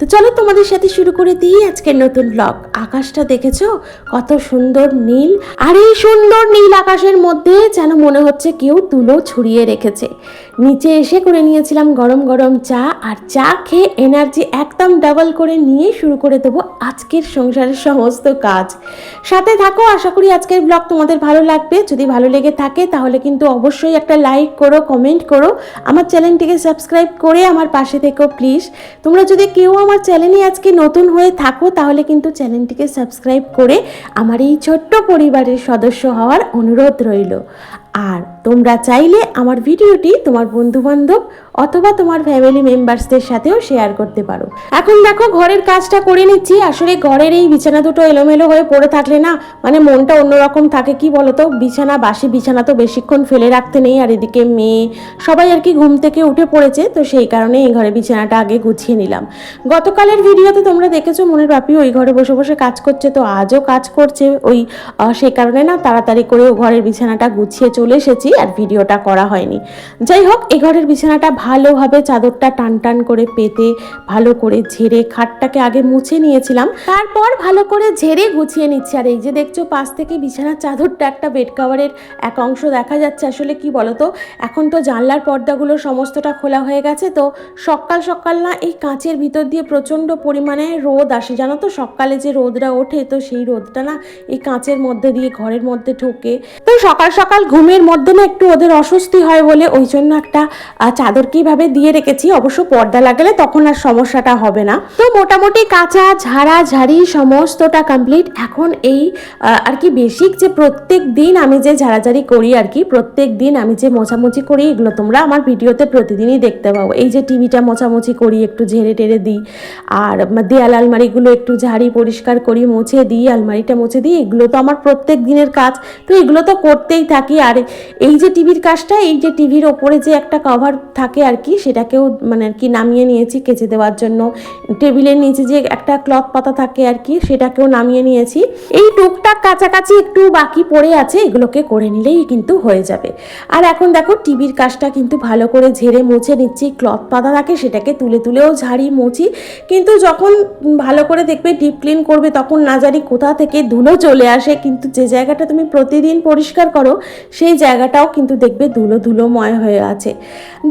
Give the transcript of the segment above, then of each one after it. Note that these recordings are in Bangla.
তো চলো তোমাদের সাথে শুরু করে দিই আজকের নতুন ব্লগ আকাশটা দেখেছ? কত সুন্দর নীল। আর এই সুন্দর নীল আকাশের মধ্যে যেন মনে হচ্ছে কেউ তুলো ছড়িয়ে রেখেছে। নিচে এসে করে নিয়েছিলাম গরম গরম চা, আর চা খেয়ে এনার্জি একদম ডাবল করে নিয়ে শুরু করে দেবো আজকের সংসারের সমস্ত কাজ। সাথে থাকো, আশা করি আজকের ব্লগ তোমাদের ভালো লাগবে। যদি ভালো লেগে থাকে, তাহলে কিন্তু অবশ্যই একটা লাইক করো কমেন্ট করো। আমার চ্যানেলটিকে সাবস্ক্রাইব করে আমার পাশে থেকো প্লিজ তোমরা যদি কেউ আমার চ্যানেলে আজকে নতুন হয়ে থাকো, তাহলে কিন্তু চ্যানেলটিকে সাবস্ক্রাইব করে আমার এই ছোট্ট পরিবারের সদস্য হওয়ার অনুরোধ রইল। আর তোমরা চাইলে আমার ভিডিওটি তোমার বন্ধু বান্ধব অথবা তোমার ফ্যামিলি মেম্বার্সদের সাথেও শেয়ার করতে পারো। এখন দেখো, ঘরের কাজটা করে নিচ্ছি। আসলে ঘরের এই বিছানা দুটো এলোমেলো হয়ে পড়ে থাকলে না মানে মনটা অন্যরকম থাকে। কি বলতো? বিছানা বাসি বিছানা তো বেশিক্ষণ ফেলে রাখতে নেই। আর এদিকে মেয়ে, সবাই আর কি ঘুম থেকে উঠে পড়েছে। তো সেই কারণে এই ঘরে বিছানাটা আগে গুছিয়ে নিলাম। গতকালের ভিডিওতে তোমরা দেখেছ, মনের বাপি ওই ঘরে বসে বসে কাজ করছে। তো আজও কাজ করছে ওই সেই কারণে না তাড়াতাড়ি করে ঘরের বিছানাটা গুছিয়ে চলে এসেছি। আর ভিডিওটা করা হয়নি। যাই হোক, এই ঘরের বিছানাটা ভালোভাবে চাদরটা টান টান করে পেতে, ভালো করে ঝেড়ে খাটটাকে আগে মুছে নিয়েছিলাম। তারপর ভালো করে ঝেড়ে গুছিয়ে নিচ্ছি। আর এই যে দেখছ, পাশ থেকে বিছানার চাদরটা একটা বেড কাভারের এক অংশ দেখা যাচ্ছে। আসলে কি বলতো, এখন তো জানলার পর্দাগুলো সমস্তটা খোলা হয়ে গেছে। তো সকাল সকাল না এই কাঁচের ভিতর দিয়ে প্রচণ্ড পরিমাণে রোদ আসে। জানো তো, সকালে যে রোদটা ওঠে, তো সেই রোদটা না এই কাঁচের মধ্যে দিয়ে ঘরের মধ্যে ঢোকে। তো সকাল সকাল ঘুমের মধ্যে না একটু ওদের অস্বস্তি হয় বলে ওই জন্য একটা চাদর কীভাবে দিয়ে রেখেছি, অবশ্য পর্দা লাগালে তখন আর সমস্যাটা হবে না। তো মোটামুটি কাঁচা, ঝাড়া, ঝাড়ি সমস্তটা কমপ্লিট এখন এই আর কি বেসিক যে প্রত্যেক দিন আমি যে ঝাড়াঝাড়ি করি আর কি, প্রত্যেক দিন আমি যে মোছামুছি করি, এগুলো তোমরা আমার ভিডিওতে প্রতিদিনই দেখতে পাবো এই যে টিভিটা মোছামুছি করি, একটু ঝেড়ে টেড়ে দিই, আর দেয়াল আলমারিগুলো একটু ঝাড়ি পরিষ্কার করি, মুছে দিই, আলমারিটা মুছে দিই, এগুলো তো আমার প্রত্যেক দিনের কাজ। তো এগুলো তো করতেই থাকি। আর এই যে টিভির কাজটা, এই যে টিভির ওপরে যে একটা কভার থাকে আর কি, সেটাকেও মানে আর কি নামিয়ে নিয়েছি কেচে দেওয়ার জন্য। টেবিলের নিচে যে একটা ক্লথ পাতা থাকে আর কি, সেটাকেও নামিয়ে নিয়েছি। এই টুকটাক কাছাকাছি একটু বাকি পড়ে আছে, এগুলোকে করে নিলেই কিন্তু হয়ে যাবে। আর এখন দেখো, টিভির কাজটা কিন্তু ভালো করে ঝেড়ে মুছে নিচ্ছি। ক্লথ পাতা থাকে, সেটাকে তুলে তুলেও ঝাড়ি মুছি। কিন্তু যখন ভালো করে দেখবে, ডিপ ক্লিন করবে, তখন না জানি কোথা থেকে ধুলো চলে আসে। কিন্তু যে জায়গাটা তুমি প্রতিদিন পরিষ্কার করো, সেই জায়গাটাও কিন্তু দেখবে ধুলো ধুলোময় হয়ে আছে।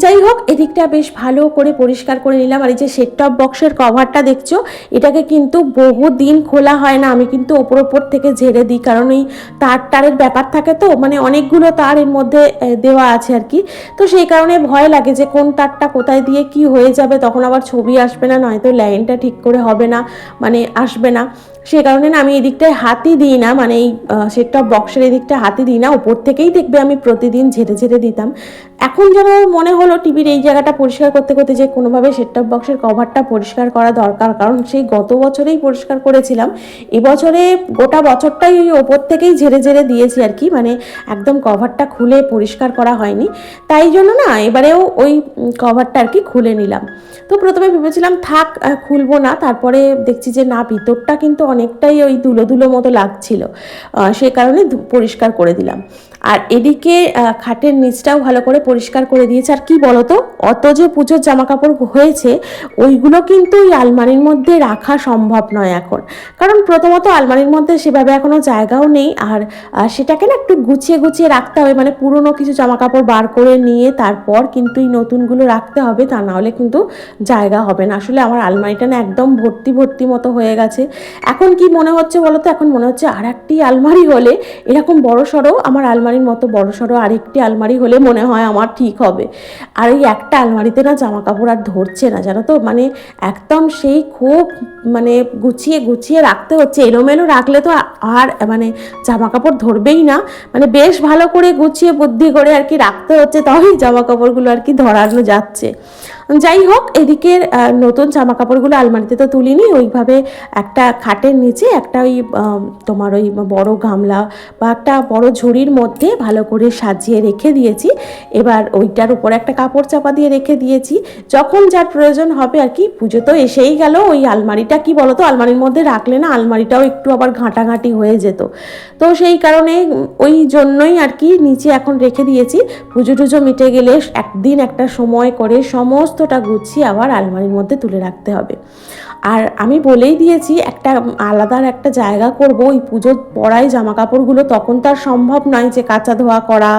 যাই হোক এদিকটা বেশ ভালো করে পরিষ্কার করে নিলাম। আর এই যে সেট টপ বক্সের কভারটা দেখছ, এটাকে কিন্তু বহু দিন খোলা হয় না। আমি কিন্তু ওপর ওপর থেকে ঝেড়ে দিই, কারণ এই তার টারের ব্যাপার থাকে তো মানে অনেকগুলো তার এর মধ্যে দেওয়া আছে আর কি। তো সেই কারণে ভয় লাগে যে কোন তারটা কোথায় দিয়ে কি হয়ে যাবে, তখন আবার ছবি আসবে না, নয়তো লাইনটা ঠিক করে হবে না মানে আসবে না। সে কারণে না আমি এদিকটায় হাতই দিই না মানে এই সেটটপ বক্সের এদিকটা হাতই দিই না, ওপর থেকেই দেখবে আমি প্রতিদিন ঝেড়ে ঝেড়ে দিতাম। এখন যেন মনে হলো টিভির এই জায়গাটা পরিষ্কার করতে করতে যে কোনোভাবে সেটটপ বক্সের কভারটা পরিষ্কার করা দরকার, কারণ সেই গত বছরেই পরিষ্কার করেছিলাম এবছরে গোটা বছরটাই ওই ওপর থেকেই ঝেড়ে ঝেড়ে দিয়েছি আর কি মানে একদম কভারটা খুলে পরিষ্কার করা হয়নি। তাই জন্য না এবারেও ওই কভারটা আর কি খুলে নিলাম। তো প্রথমে ভেবেছিলাম থাক খুলবো না, তারপরে দেখছি যে না, ভিতরটা কিন্তু অনেকটাই ওই ধুলো ধুলো মতো লাগছিল। সে কারণে পরিষ্কার করে দিলাম। আর এদিকে খাটের নিচটাও ভালো করে পরিষ্কার করে দিয়েছে। আর কি বলতো, অত যে পুজোর জামা কাপড় হয়েছে, ওইগুলো কিন্তু ওই আলমারির মধ্যে রাখা সম্ভব নয় এখন। কারণ প্রথমত আলমারির মধ্যে সেভাবে এখনও জায়গাও নেই, আর সেটাকে না একটু গুছিয়ে গুছিয়ে রাখতে হবে। মানে পুরনো কিছু জামা কাপড় বার করে নিয়ে তারপর কিন্তু এই নতুনগুলো রাখতে হবে, তা না হলে কিন্তু জায়গা হবে না। আসলে আমার আলমারিটা না একদম ভর্তি ভর্তি মতো হয়ে গেছে। এখন কি মনে হচ্ছে বলতো? এখন মনে হচ্ছে আর একটি আলমারি হলে এরকম বড় সড়ো আমার আলমারির মতো বড় সড়ো আরেকটি আলমারি হলে মনে হয় আমার ঠিক হবে। আর এই একটা আলমারিতে না জামা কাপড় আর ধরছে না, জানো তো? মানে একদম সেই খুব মানে গুছিয়ে গুছিয়ে রাখতে হচ্ছে। এলোমেলো রাখলে তো আর মানে জামা কাপড় ধরবেই না। মানে বেশ ভালো করে গুছিয়ে, বুদ্ধি করে আর কি রাখতে হচ্ছে। তবেই জামা কাপড়গুলো আর কি ধরানো যাচ্ছে। যাই হোক এদিকের আহ, নতুন জামা কাপড়গুলো আলমারিতে তো তুলিনি ওইভাবে একটা খাটের নিচে একটা ওই তোমার ওই বড় গামলা বা একটা বড় ঝুড়ির মধ্যে ভালো করে সাজিয়ে রেখে দিয়েছি। এবার ওইটার উপর একটা কাপড় চাপা দিয়ে রেখে দিয়েছি। যখন যার প্রয়োজন হবে আর কি পুজো তো এসেই গেল ওই আলমারিটা কি বলতো আলমারির মধ্যে রাখলে না আলমারিটাও একটু আবার ঘাঁটাঘাঁটি হয়ে যেত। তো সেই কারণে ওই জন্যই আর কি নিচে এখন রেখে দিয়েছি। পুজো টুজো মিটে গেলে একদিন একটা সময় করে সমস্তটা গুছিয়ে আবার আলমারির মধ্যে তুলে রাখতে হবে। আর আমি বলেই দিয়েছি, একটা আলাদার একটা জায়গা করব। ওই পুজোর পরাই জামা কাপড়গুলো তখন তো আর সম্ভব নয় যে কাঁচা ধোয়া করা,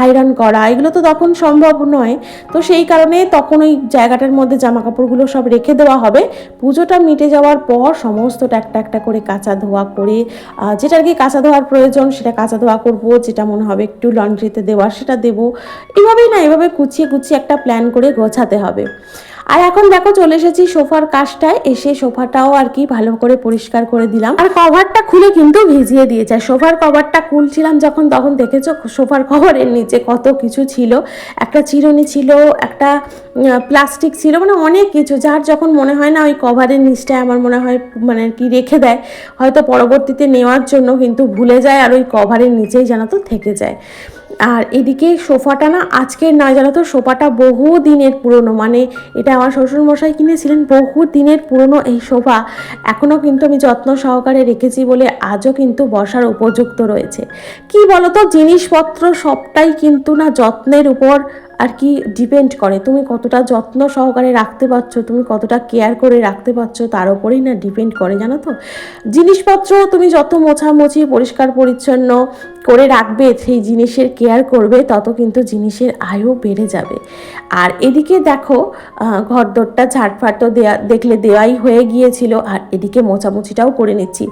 আয়রন করা, এগুলো তো তখন সম্ভব নয়। তো সেই কারণে তখন ওই জায়গাটার মধ্যে জামা কাপড়গুলো সব রেখে দেওয়া হবে। পুজোটা মিটে যাওয়ার পর সমস্তটা একটা একটা করে কাঁচা ধোয়া করে যেটা আর কি কাঁচা ধোয়ার প্রয়োজন সেটা কাঁচা ধোয়া করব, যেটা মনে হবে একটু লন্ড্রিতে দেওয়া সেটা দেবো। এভাবেই না, এভাবে কুচিয়ে কুচিয়ে একটা প্ল্যান করে গোছাতে হবে। আর এখন দেখো চলে এসেছি সোফার কাজটায়। এসে সোফাটাও আর কি ভালো করে পরিষ্কার করে দিলাম। আর কভারটা খুলে কিন্তু ভিজিয়ে দিয়েছে। আর সোফার কভারটা খুলছিলাম যখন, তখন দেখেছ সোফার কভারের নিচে কত কিছু ছিল। একটা চিরুনি ছিল, একটা প্লাস্টিক ছিল মানে অনেক কিছু, যার যখন মনে হয় না ওই কভারের নিচটায় আমার মনে হয় মানে কি রেখে দেয়, হয়তো পরবর্তীতে নেওয়ার জন্য কিন্তু ভুলে যায় আর ওই কভারের নিচেই যেন তো থেকে যায়। আর এদিকে সোফাটা না আজকের নয় জানো তো, সোফাটা বহু দিনের পুরনো। মানে এটা আমার শ্বশুরমশাই কিনেছিলেন বহু দিনের পুরনো এই সোফা। এখনও কিন্তু আমি যত্ন সহকারে রেখেছি বলে আজও কিন্তু বসার উপযুক্ত রয়েছে। কি বলতো, জিনিসপত্র সবটাই কিন্তু না যত্নের উপর আর কি ডিপেন্ড করে। তুমি কতটা যত্ন সহকারে রাখতে পারছ তুমি কতটা কেয়ার করে রাখতে পারছ তার উপরেই না ডিপেন্ড করে জানো তো? জিনিসপত্র তুমি যত মোছামুছি পরিষ্কার পরিচ্ছন্ন করে রাখবে সেই জিনিসের কেয়ার করবে তত কিন্তু জিনিসের আয়ও বেড়ে যাবে। আর এদিকে দেখো আহ, ঘরদোরটা ঝাড়ফাট তো দেয়া দেখলে দেওয়াই হয়ে গিয়েছিল আর এদিকে মোছামুছিটাও করে নিচ্ছি।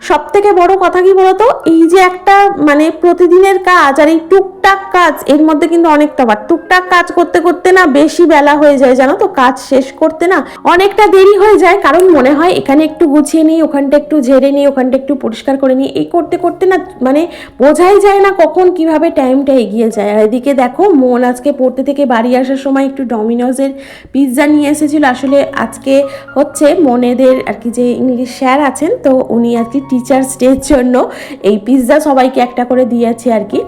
সব থেকে বড় কথা কি বলতো? এই যে একটা মানে প্রতিদিনের কাজ আর এই টুকটাক কাজ, এর মধ্যে কিন্তু অনেক তফাৎ টুকটাক কাজ করতে করতে না বেশি বেলা হয়ে যায়, জানো তো? কাজ শেষ করতে না অনেকটা দেরি হয়ে যায়। কারণ মনে হয় এখানে একটু গুছিয়ে নিই, ওখানটা একটু ঝেড়ে নিই, ওখানটা একটু পরিষ্কার করে নিই। এই করতে করতে না মানে বোঝাই যায় না কখন কীভাবে টাইমটা এগিয়ে যায়। আর এদিকে দেখো, মন আজকে পড়তে থেকে বাড়ি আসার সময় একটু ডমিনোজের পিৎজা নিয়ে এসেছিল। আসলে আজকে হচ্ছে মনেদের আর কি যে ইংলিশ স্যার আছেন, তো উনি আর কি টিচার্স ডের জন্য এই পিৎজা সবাইকে একটা করে দিয়েছে আর কি।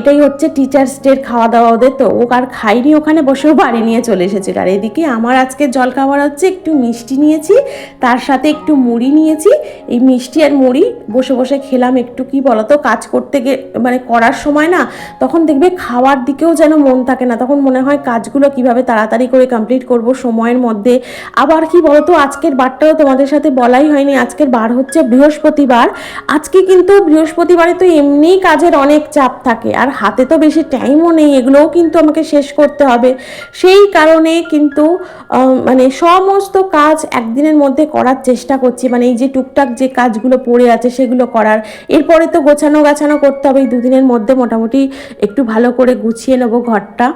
এটাই হচ্ছে টিচার্স ডের খাওয়া দাওয়া ওদের, তো ও আর খাইনি, ওখানে বসেও বাড়ি নিয়ে চলে এসেছিল। আর এদিকে আমার আজকে জল খাবার হচ্ছে, একটু মিষ্টি নিয়েছি, তার সাথে একটু মুড়ি নিয়েছি। এই মিষ্টি আর মুড়ি বসে বসে খেলাম একটু, কি বলতো, কাজ করতে গে মানে করার সময় না, তখন দেখবে খাওয়ার দিকেও যেন মন থাকে না, তখন মনে হয় কাজগুলো কীভাবে তাড়াতাড়ি করে কমপ্লিট করব সময়ের মধ্যে। আবার কি বলতো, আজকের বারটাও তোমাদের সাথে বলাই হয়নি, আজকের বার হচ্ছে বৃহস্পতিবার। আজকে কিন্তু বৃহস্পতিবারে তো এমনিই কাজের অনেক চাপ থাকে, আর হাতে তো বেশি টাইমও নেই, এগুলোও কিন্তু আমাকে শেষ করতে হবে। সেই কারণে কিন্তু মানে সমস্ত কাজ একদিনের মধ্যে করার চেষ্টা করছি। মানে এই যে টুকটাক যে কাজগুলো পড়ে আছে সেগুলো করার। এরপরে তো গোছানো গাছানো করতে হবে, এই দুদিনের মধ্যে মোটামুটি একটু ভালো করে গুছিয়ে নেব ঘরটা।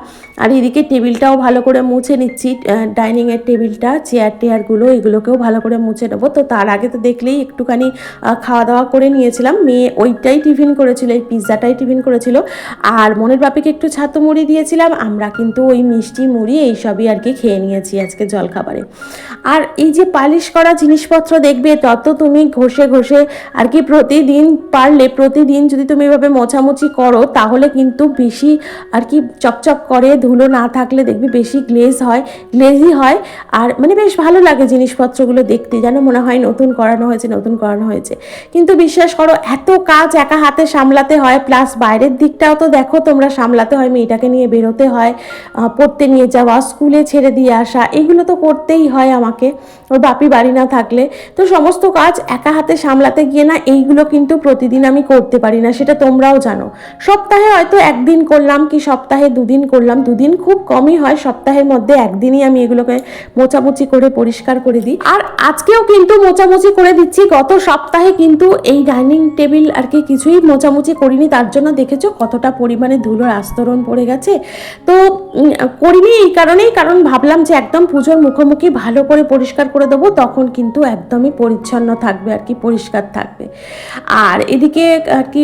আর এদিকে টেবিলটাও ভালো করে মুছে নিচ্ছি ডাইনিংয়ের টেবিলটা, চেয়ার টেয়ারগুলো, এগুলোকেও ভালো করে মুছে নেব। তো তার আগে তো দেখলেই একটুখানি খাওয়া দাওয়া করে নিয়েছিলাম। মেয়ে ওইটাই টিফিন করেছিল, এই পিৎজাটাই টিফিন করেছিল। আর মনের বাপিকে একটু ছাতু মুড়ি দিয়েছিলাম, আমরা কিন্তু ওই মিষ্টি মুড়ি এইসবই আর কি খেয়ে নিয়েছি আজকে জলখাবারে। আর এই যে পালিশ করা জিনিসপত্র দেখবে, তত তুমি ঘষে ঘষে আর কি প্রতিদিন পারলে, প্রতিদিন যদি তুমি এভাবে মোছামুছি করো, তাহলে কিন্তু বেশি আর কি চকচক করে, ধুলো না থাকলে দেখবি বেশি গ্লেজ হয়, গ্লেজি হয়। আর মানে বেশ ভালো লাগে জিনিসপত্রগুলো দেখতে, যেন মনে হয় নতুন করানো হয়েছে, নতুন করানো হয়েছে। কিন্তু বিশ্বাস করো, এত কাজ একা হাতে সামলাতে হয়, প্লাস বাইরের দিকটাও তো দেখো, তোমরা সামলাতে হয়, মেয়েটাকে নিয়ে বেরোতে হয় পড়তে নিয়ে যাওয়া, স্কুলে ছেড়ে দিয়ে আসা, এগুলো তো করতেই হয় আমাকে। ওর বাপি বাড়ি না থাকলে। তো সমস্ত কাজ একা হাতে সামলাতে গিয়ে না, এইগুলো কিন্তু প্রতিদিন আমি করতে পারি না, সেটা তোমরাও জানো। সপ্তাহে হয়তো একদিন করলাম কি সপ্তাহে দুদিন করলাম, দুদিন খুব কমই হয়, সপ্তাহের মধ্যে একদিনই আমি এগুলোকে মোচামুচি করে, পরিষ্কার করে দিই। আর আজকেও কিন্তু মোচামুচি করে দিচ্ছি, গত সপ্তাহে কিন্তু এই ডাইনিং টেবিল আর কি কিছুই মোচামুচি করিনি, তার জন্য দেখেছ কতটা পরিমাণে ধুলোর আস্তরণ পড়ে গেছে। তো করিনি এই কারণেই, কারণ ভাবলাম যে একদম পুজোর মুখোমুখি ভালো করে পরিষ্কার করে দেবো, তখন কিন্তু একদমই পরিচ্ছন্ন থাকবে আর কি, পরিষ্কার থাকবে। আর এদিকে আর কি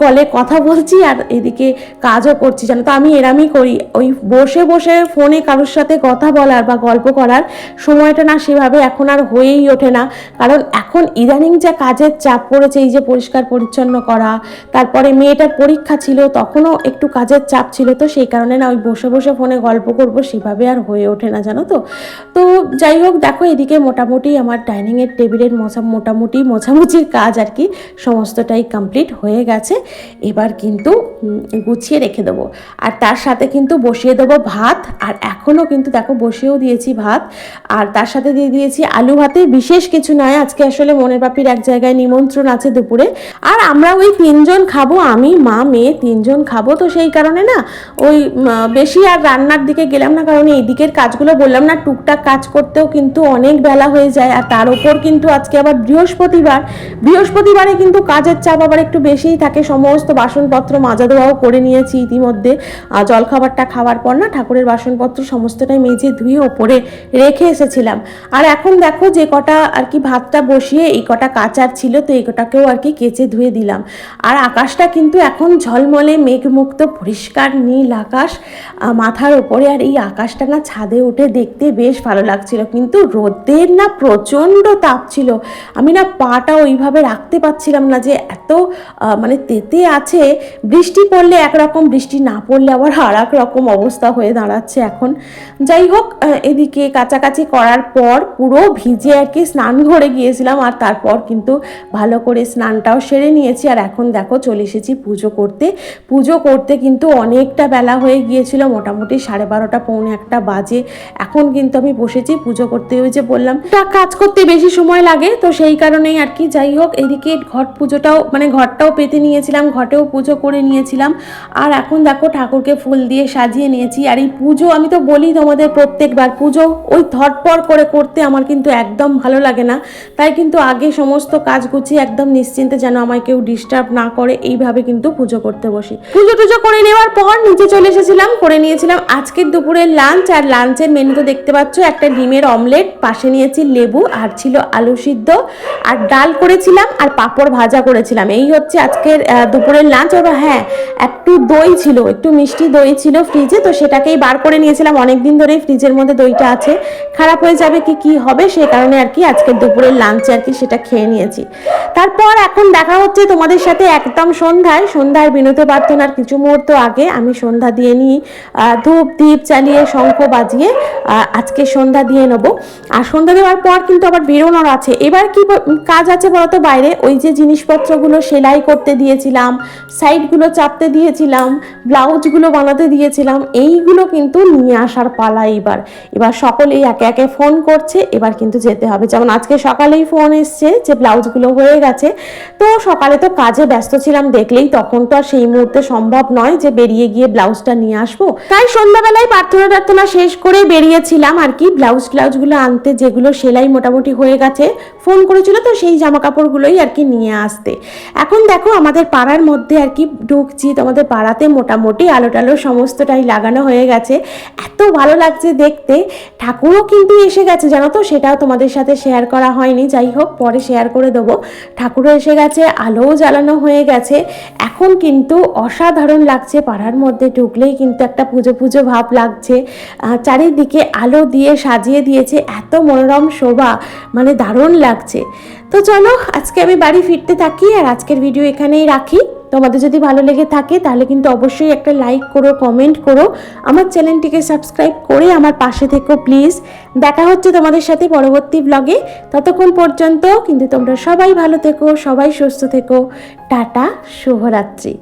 কলে কথা বলছি, আর এদিকে কাজও করছি, জানো তো আমি এরামই করি। ওই বসে বসে ফোনে কারোর সাথে কথা বলার বা গল্প করার সময়টা না সেভাবে এখন আর হয়েই ওঠে না। কারণ এখন ইদানিং যা কাজের চাপ পড়েছে, এই যে পরিষ্কার পরিচ্ছন্ন করা, তারপরে মেয়েটার পরীক্ষা ছিল তখনও একটু কাজের চাপ ছিল তো, সেই কারণে না ওই বসে বসে ফোনে গল্প করব, সেভাবে আর হয়ে ওঠে না, জানো তো। তো যাই হোক, দেখো এদিকে মোটামুটি আমার ডাইনিংয়ের টেবিলের মোছা, মোটামুটি মোছামুছির কাজ আর কি সমস্তটাই কমপ্লিট হয়ে গেছে। এবার কিন্তু গুছিয়ে রেখে দেবো। আর তার সাথে কিন্তু বসিয়ে দেবো ভাত, আর এখনও কিন্তু দেখো বসিয়েও দিয়েছি ভাত। আর তার সাথে দিয়ে দিয়েছি আলু ভাতে, বিশেষ কিছু নয়, আজকে আসলে মনের বাপির এক জায়গায় নিমন্ত্রণ আছে দুপুরে। আর আমরা ওই তিনজন খাব, আমি, মা, মেয়ে তিনজন খাব তো সেই কারণে না, ওই বেশি আর রান্নার দিকে গেলাম না, কারণ এই দিকের কাজগুলো বললাম না, টুকটাক কাজ করতেও কিন্তু অনেক বেলা হয়ে যায়, আর তার উপর কিন্তু আজকে আবার বৃহস্পতিবার, বৃহস্পতিবারে কিন্তু কাজের চাপ আবার একটু বেশিই থাকে, সমস্ত বাসনপত্র মাজা দেওয়াও করে নিয়েছি ইতিমধ্যে জলখাবারটা খাওয়ার পর না ঠাকুরের বাসনপত্র সমস্তটাই মেজে ধুয়ে ওপরে রেখে এসেছিলাম, আর এখন দেখো যে কটা আর কি ভাতটা বসিয়ে এই কটা কাচার ছিল, তো এই কটাকেও আর কি কেচে ধুয়ে দিলাম, আর আকাশটা কিন্তু এখন ঝলমলে মেঘমুক্ত পরিষ্কার নীল আকাশ মাথার ওপরে আর এই আকাশটা না ছাদে উঠে দেখতে বেশ ভালো লাগছিল। কিন্তু রোদের না প্রচণ্ড তাপ ছিল। আমি না পাটা ওইভাবে রাখতে পারছিলাম না যে এত মানে তেতে আছে। বৃষ্টি পড়লে একরকম, বৃষ্টি না পড়লে আবার আর এক রকম অবস্থা হয়ে দাঁড়াচ্ছে এখন। যাই হোক এদিকে কাছাকাছি করার পর পুরো ভিজে আর কি স্নান ঘরে গিয়েছিলাম আর তারপর কিন্তু ভালো করে স্নানটাও সেরে নিয়েছি। আর এখন দেখো চলে এসেছি পুজো করতে। পুজো করতে কিন্তু অনেকটা বেলা হয়ে গিয়েছিল, মোটামুটি সাড়ে বারোটা, পৌনে একটা বাজে। এখন কিন্তু আমি বসেছি পুজো করতে। ওই যে বললাম কাজ করতে বেশি সময় লাগে, তো সেই কারণেই আর কি। যাই হোক, এদিকে ঘট পুজোটাও মানে ঘরটাও পেতে নিয়েছিলাম, ঘটেও পুজো করে নিয়েছিলাম। আর এখন দেখো, ঠাকুরকে ফুল দিয়ে সাজিয়ে নিয়েছি। আর এই পুজো, আমি তো বলি তোমাদের প্রত্যেকবার, পুজো ওই ধটপড় করে করতে আমার কিন্তু একদম ভালো লাগে না। তাই কিন্তু আগে সমস্ত কাজ গুছিয়ে একদম নিশ্চিন্তে যেন আমায় কেউ ডিস্টার্ব না করে, এইভাবে কিন্তু পুজো করতে বসি পুজো টুজো করে নেওয়ার পর নিচে চলে এসেছিলাম, করে নিয়েছিলাম আজকের দুপুরের লাঞ্চ আর লাঞ্চের মেনু তো দেখতে পাচ্ছ, একটা ডিমের অমলেট পাশে নিয়েছি লেবু, আর ছিল আলু সিদ্ধ, আর ডাল করেছিলাম, আর পাঁপড় ভাজা করেছিলাম। এই হচ্ছে আজকের দুপুরের লাঞ্চ এবার হ্যাঁ একটু দই ছিল, একটু মিষ্টি দই ছিল ফ্রিজে তো সেটাকেই বার করে নিয়েছিলাম। অনেক দিন ধরেই ফ্রিজের মধ্যে দইটা আছে। খারাপ হয়ে যাবে কি কি হবে, সে কারণে আর কি আজকের দুপুরের লাঞ্চে আর কি সেটা খেয়ে নিয়েছি। তারপর এখন দেখা হচ্ছে তোমাদের সাথে একদম সন্ধ্যায় সন্ধ্যার বিনোদ প্রার্থনার কিছু মুহূর্ত আগে আমি সন্ধ্যা দিয়ে নিই। ধূপ দ্বীপ চালিয়ে, শঙ্খ বাজিয়ে আজকে সন্ধ্যা দিয়ে নেব। আর সন্ধ্যা দেওয়ার পর কিন্তু আবার বেরোনোর আছে। এবার কি কাজ আছে বলতো বাইরে? ওই যে জিনিসপত্রগুলো সেলাই করতে দিয়েছিলাম, সাইডগুলো চাপতে দিয়েছিলাম, ব্লাউজগুলো বানাতে দিয়েছিলাম, এইগুলো কিন্তু নিয়ে আসার পালা এবার। এবার সকলেই একে একে ফোন করছে, এবার কিন্তু যেতে হবে। যেমন আজকে সকালেই ফোন এসছে যে ব্লাউজগুলো হয়ে গেছে। তো সকালে তো কাজে ব্যস্ত ছিলাম, দেখলেই তখন তো আর সেই মুহূর্তে সম্ভব নয় যে বেরিয়ে গিয়ে ব্লাউজটা নিয়ে আসব। তাই সন্ধ্যাবেলায় প্রার্থনা টার্থনা শেষ করে বেরিয়েছিলাম আর কি। ব্লাউজ ব্লাউজগুলো আনতে যেগুলো সেলাই মোটামুটি হয়ে গেছে, ফোন করেছিল তো সেই জামা কাপড়গুলোই আর কি নিয়ে আসতে। এখন দেখো আমাদের পাড়ার মধ্যে আর কি ঢুকছি, তোমাদের পাড়াতে মোটামুটি আলো টালো সমস্তটাই লাগানো হয়ে গেছে। এত ভালো লাগছে দেখতে। ঠাকুরও কিন্তু এসে গেছে, জানো তো, সেটাও তোমাদের সাথে শেয়ার করা হয়নি। যাই হোক, পরে শেয়ার করে দেবো। ঠাকুরও এসে গেছে, আলোও জ্বালানো হয়ে গেছে। এখন কিন্তু অসাধারণ লাগছে, পাড়ার মধ্যে ঢুকলেই কিন্তু একটা পুজো পুজো ভাব লাগছে। চারিদিকে আলো দিয়ে সাজিয়ে দিয়েছে, এত মনোরম শোভা মানে দারুণ লাগছে। তো চলো, আজকে আমি বাড়ি ফিরতে থাকি আর আজকের ভিডিও এখানেই রাখি। তোমাদের যদি ভালো লেগে থাকে তাহলে কিন্তু অবশ্যই একটা লাইক করো কমেন্ট করো। আমার চ্যানেলটিকে সাবস্ক্রাইব করে আমার পাশে থেকো প্লিজ দেখা হচ্ছে তোমাদের সাথে পরবর্তী ব্লগে ততক্ষণ পর্যন্ত কিন্তু তোমরা সবাই ভালো থেকো, সবাই সুস্থ থেকো। টাটা, শুভরাত্রি।